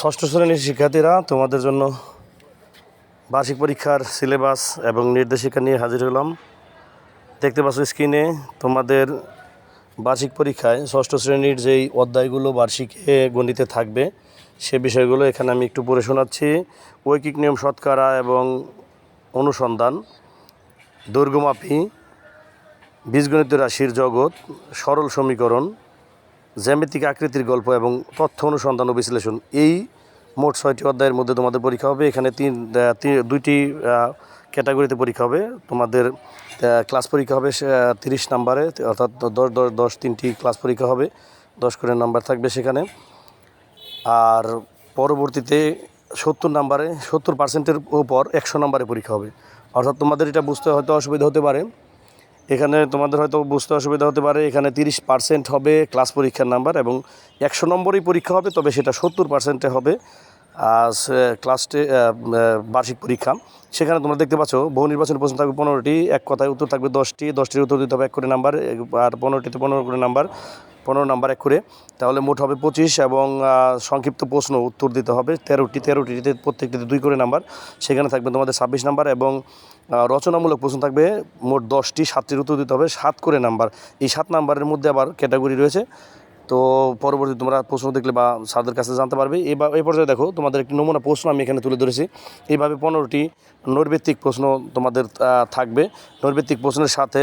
ষষ্ঠ শ্রেণির শিক্ষার্থীরা, তোমাদের জন্য বার্ষিক পরীক্ষার সিলেবাস এবং নির্দেশিকা নিয়ে হাজির হলাম। দেখতে পাচ্ছ স্ক্রিনে তোমাদের বার্ষিক পরীক্ষায় ষষ্ঠ শ্রেণির যেই অধ্যায়গুলো বার্ষিকে গণিতে থাকবে, সে বিষয়গুলো এখানে আমি একটু পড়ে শোনাচ্ছি। ঐকিক নিয়ম শতকরা এবং অনুসন্ধান দুর্গমাপি বীজগণিত রাশির জগৎ, সরল সমীকরণ জ্যামিতিক আকৃতির গল্প এবং তথ্য অনুসন্ধান ও বিশ্লেষণ, এই মোট ছয়টি অধ্যায়ের মধ্যে তোমাদের পরীক্ষা হবে। এখানে তিন দুইটি ক্যাটাগরিতে পরীক্ষা হবে। তোমাদের ক্লাস পরীক্ষা হবে তিরিশ নাম্বারে, অর্থাৎ দশ দশ দশ, তিনটি ক্লাস পরীক্ষা হবে। দশ করে নাম্বার থাকবে সেখানে। আর পরবর্তীতে সত্তর নাম্বারে, সত্তর পার্সেন্টের ওপর একশো নাম্বারে পরীক্ষা হবে। অর্থাৎ তোমাদের এটা বুঝতে হয়তো অসুবিধা হতে পারে। এখানে তোমাদের হয়তো বুঝতে অসুবিধা হতে পারে, এখানে তিরিশ পার্সেন্ট হবে ক্লাস পরীক্ষার নাম্বার এবং একশো নম্বরই পরীক্ষা হবে, তবে সেটা সত্তর পার্সেন্টে হবে ক্লাস বার্ষিক পরীক্ষা। সেখানে তোমরা দেখতে পাচ্ছ, বহু নির্বাচনী প্রশ্ন থাকবে পনেরোটি, এক কথায় উত্তর থাকবে দশটি, দশটির উত্তর দিতে হবে এক করে নাম্বার আর পনেরোটিতে পনেরো করে নাম্বার পনেরো নাম্বার করে তাহলে মোট হবে পঁচিশ এবং সংক্ষিপ্ত প্রশ্ন, উত্তর দিতে হবে। তেরোটি তেরোটিতে প্রত্যেকটিতে দুই করে নাম্বার। সেখানে থাকবে তোমাদের ছাব্বিশ নাম্বার এবং রচনামূলক প্রশ্ন থাকবে মোট দশটি, সাতটির উত্তর দিতে হবে। সাত করে নাম্বার। এই সাত নাম্বারের মধ্যে আবার ক্যাটাগরি রয়েছে। তো পরবর্তী তোমরা প্রশ্ন দেখলে বা স্যারদের কাছে জানতে পারবে। এবার এই পর্যায়ে দেখো, তোমাদের একটি নমুনা প্রশ্ন আমি এখানে তুলে ধরেছি। এইভাবে পনেরোটি নৈর্ভিত্তিক প্রশ্ন তোমাদের থাকবে। নৈর্ভিত্তিক প্রশ্নের সাথে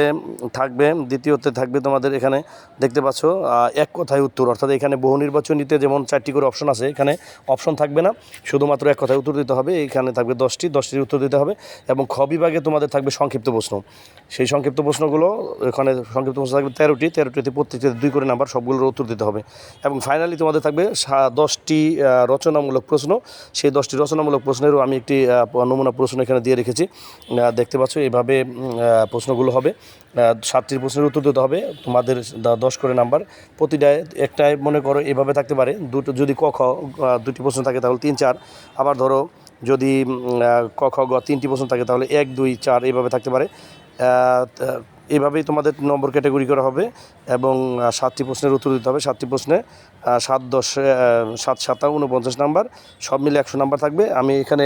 থাকবে, দ্বিতীয়তে থাকবে তোমাদের এখানে, দেখতে পাচ্ছ এক কথায় উত্তর। অর্থাৎ এখানে বহু নির্বাচনীতে যেমন চারটি করে অপশন আছে, এখানে অপশন থাকবে না। শুধুমাত্র এক কথায় উত্তর দিতে হবে, এখানে থাকবে দশটি, দশটির উত্তর দিতে হবে এবং খ বিভাগে তোমাদের থাকবে সংক্ষিপ্ত প্রশ্ন। সেই সংক্ষিপ্ত প্রশ্নগুলো, এখানে সংক্ষিপ্ত প্রশ্ন থাকবে তেরোটি, তেরোটিতে প্রত্যেকটিতে দুই করে নাম্বার, সবগুলোর উত্তর দিতে হবে। এবং ফাইনালি তোমাদের থাকবে দশটি রচনামূলক প্রশ্ন। সেই দশটি রচনামূলক প্রশ্নেরও আমি একটি নমুনা প্রশ্ন এখানে দিয়ে রেখেছি। দেখতে পাচ্ছ এভাবে প্রশ্নগুলো হবে। সাতটির প্রশ্নের উত্তর দিতে হবে। তোমাদের দশ করে নাম্বার। প্রতিটায়, একটায় মনে করো এভাবে থাকতে পারে। দুটো, যদি ক, খ দুটি প্রশ্ন থাকে তাহলে তিন, চার। আবার ধরো যদি ক, খ, গ, তিনটি প্রশ্ন থাকে তাহলে এক, দুই, চার এভাবে থাকতে পারে। এইভাবেই তোমাদের নম্বর ক্যাটাগরি করা হবে এবং সাতটি প্রশ্নের উত্তর দিতে হবে। সাতটি প্রশ্নে সাত দশ সাত সাতা উনপঞ্চাশ নাম্বার, সব মিলে একশো নাম্বার থাকবে। আমি এখানে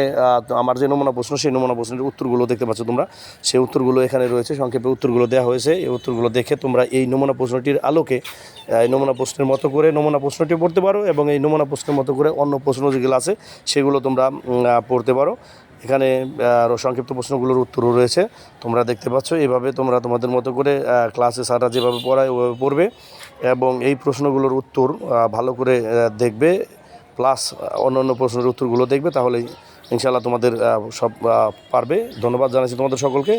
আমার যে নমুনা প্রশ্ন, সেই নমুনা প্রশ্নের উত্তরগুলো দেখতে পাচ্ছ তোমরা। সেই উত্তরগুলো এখানে রয়েছে, সংক্ষেপে উত্তরগুলো দেওয়া হয়েছে। এই উত্তরগুলো দেখে তোমরা এই নমুনা প্রশ্নটির আলোকে এই নমুনা প্রশ্নের মতো করে নমুনা প্রশ্নটি পড়তে পারো এবং এই নমুনা প্রশ্নের মতো করে অন্য প্রশ্ন যেগুলো আছে, সেগুলো তোমরা পড়তে পারো। এখানে সংক্ষিপ্ত প্রশ্নগুলোর উত্তরও রয়েছে। তোমরা দেখতে পাচ্ছ এইভাবে তোমরা তোমাদের মতো করে ক্লাসে সারা যেভাবে পড়ায়, ওভাবে পড়বে এবং এই প্রশ্নগুলোর উত্তর ভালো করে দেখবে প্লাস অন্য অন্য প্রশ্নের উত্তরগুলো দেখবে, তাহলেই ইনশাআল্লাহ তোমাদের সব পারবে। ধন্যবাদ জানাচ্ছি তোমাদের সকলকে।